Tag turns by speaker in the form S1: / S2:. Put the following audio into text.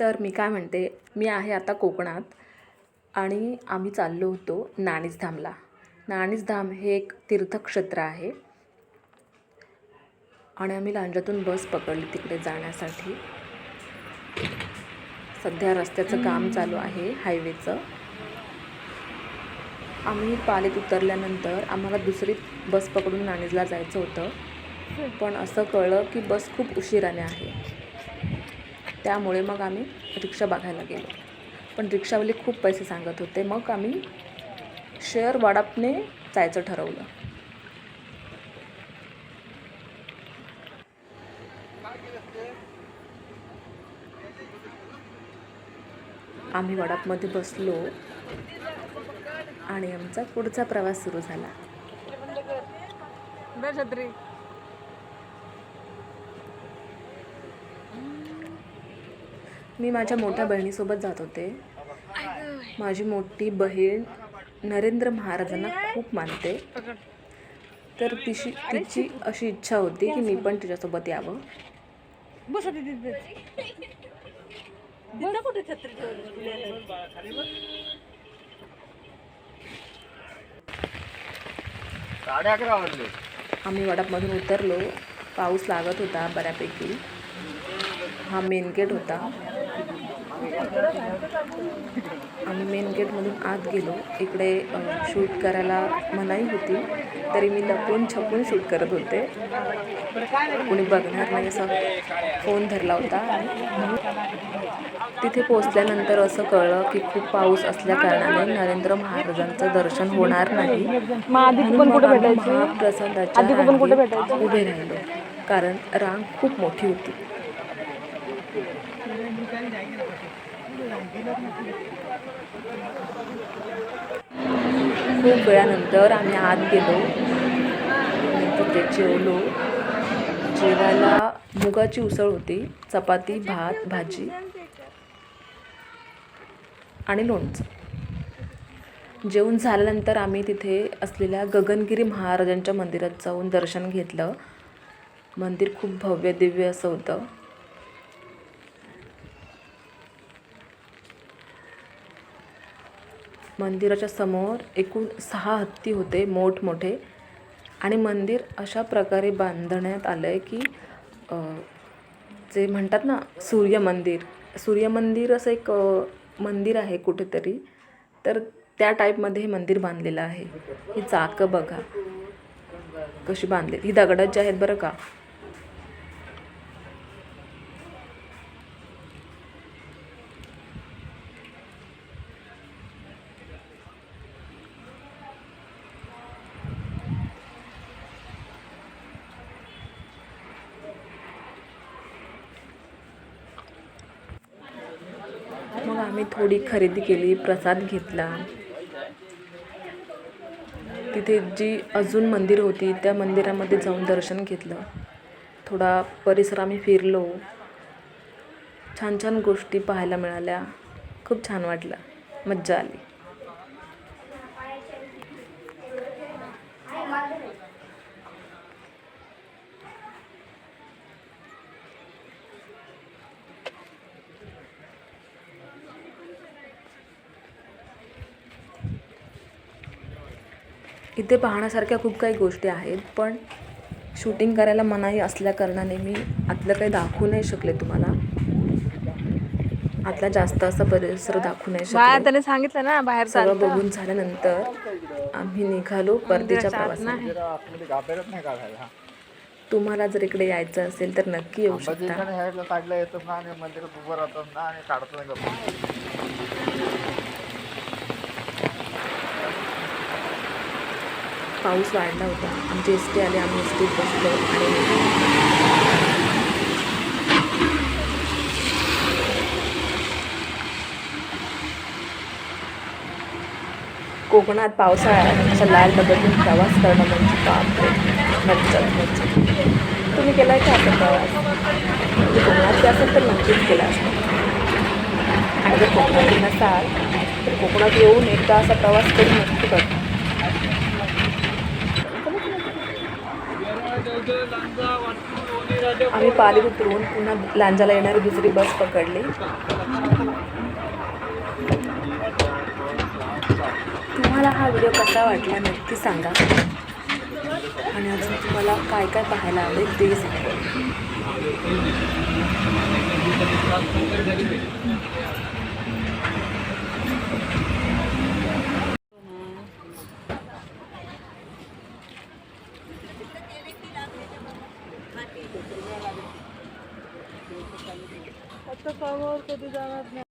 S1: तर मी काय म्हणते मी आहे आता कोकणात आणि आम्ही चाललो होतो नाणीसधामला. नाणीसधाम हे एक तीर्थक्षेत्र आहे. आणि आम्ही लांजातून बस पकडली तिकडे जाण्यासाठी. सध्या रस्त्याचं काम चालू आहे हायवेचं. आम्ही पालीत उतरल्यानंतर आम्हाला दुसरी बस पकडून नाणीजला जायचं होतं. पण असं कळलं की बस खूप उशिराने आहे. त्यामुळे मग आम्ही रिक्षा बघायला गेलो. पण रिक्षावाले खूप पैसे सांगत होते. मग आम्ही शेअर वाडापने जायचं ठरवलं. आम्ही वडापमध्ये बसलो आणि आमचा पुढचा प्रवास सुरू झाला. मी माझ्या मोठ्या बहिणीसोबत जात होते. माझी मोठी बहीण नरेंद्र महाराजांना खूप मानते. तर तिची तिची अशी इच्छा होती की मी पण तिच्यासोबत यावं. आम्ही वडापमधून उतरलो. पाऊस लागत होता बऱ्यापैकी. हा मेन गेट होता. आम्ही मेन गेटमधून आत गेलो. इकडे शूट करायला मनाई होती तरी मी लपून छपून शूट करत होते. कोणी बघणार नाही असा फोन धरला होता. आणि तिथे पोचल्यानंतर असं कळलं की खूप पाऊस असल्या कारणाने नरेंद्र महाराजांचं दर्शन होणार नाही. महाप्रसादाच्या? उभे राहिलो. कारण रांग खूप मोठी होती. खूप वेळानंतर आम्ही आत गेलो. तिथे जेवलो. जेवायला मुगाची उसळ होती चपाती भात भाजी आणि लोणचं. जेवण झाल्यानंतर आम्ही तिथे असलेल्या गगनगिरी महाराजांच्या मंदिरात जाऊन दर्शन घेतलं. मंदिर खूप भव्य दिव्य असं होतं. मंदिराच्या समोर एकूण सहा हत्ती होते मोठमोठे आणि मंदिर अशा प्रकारे बांधण्यात आलं आहे की जे म्हणतात ना सूर्य मंदिर. सूर्य मंदिर असं एक मंदिर आहे कुठेतरी. तर त्या टाईपमध्ये हे मंदिर बांधलेलं आहे. ही चाकं बघा. कशी बांधली ही दगडाची आहेत बरं का मग आम्ही थोडी खरेदी केली प्रसाद घेतला. तिथे जी अजून मंदिर होती त्या मंदिरामध्ये जाऊन दर्शन घेतलं. थोडा परिसर आम्ही फिरलो. छान छान गोष्टी पाहायला मिळाल्या. खूप छान वाटलं. मज्जा आली. इथे पाहण्यासारख्या खूप काही गोष्टी आहेत पण शूटिंग करायला मनाई असल्या कारणाने मी आतलं काही दाखवू नाही शकले तुम्हाला. आतला जास्त असा परिसर दाखवू नाही
S2: बाहेर
S1: शकले
S2: त्याने सांगितलं ना बाहेर
S1: सगळं बघून झाल्यानंतर आम्ही निघालो
S3: नाही. काढायला
S1: तुम्हाला जर इकडे यायचं असेल तर नक्की येऊ शकता
S3: अंबाजीकडे ह्याला काढलं येतात ना आणि मंदिरात उभं राहतात ना आणि काढतात नाही गप्पा.
S1: पाऊस वाढला होता. आमची एस टी आली आम्ही एस टीत बसलो आणि कोकणात पावसाळ्यात अशा लाल डब्यातून प्रवास करणं म्हणजे बापरे मज्जत मज्जत. तुम्ही केला आहे का असा प्रवास? म्हणजे कोकणात असेल तर नक्कीच केला असतो. आणि जर कोकणात नसाल तर कोकणात येऊन एकदा असा प्रवास करून नक्की करतो आम्ही पालीत उतरून पुन्हा लांजाला येणारी दुसरी बस पकडली. तुम्हाला हा व्हिडिओ कसा वाटला नक्की सांगा. आणि अजून तुम्हाला काय काय पाहायला आवडेल ते सांगा.
S2: आता पावावर कधी जाणार नाही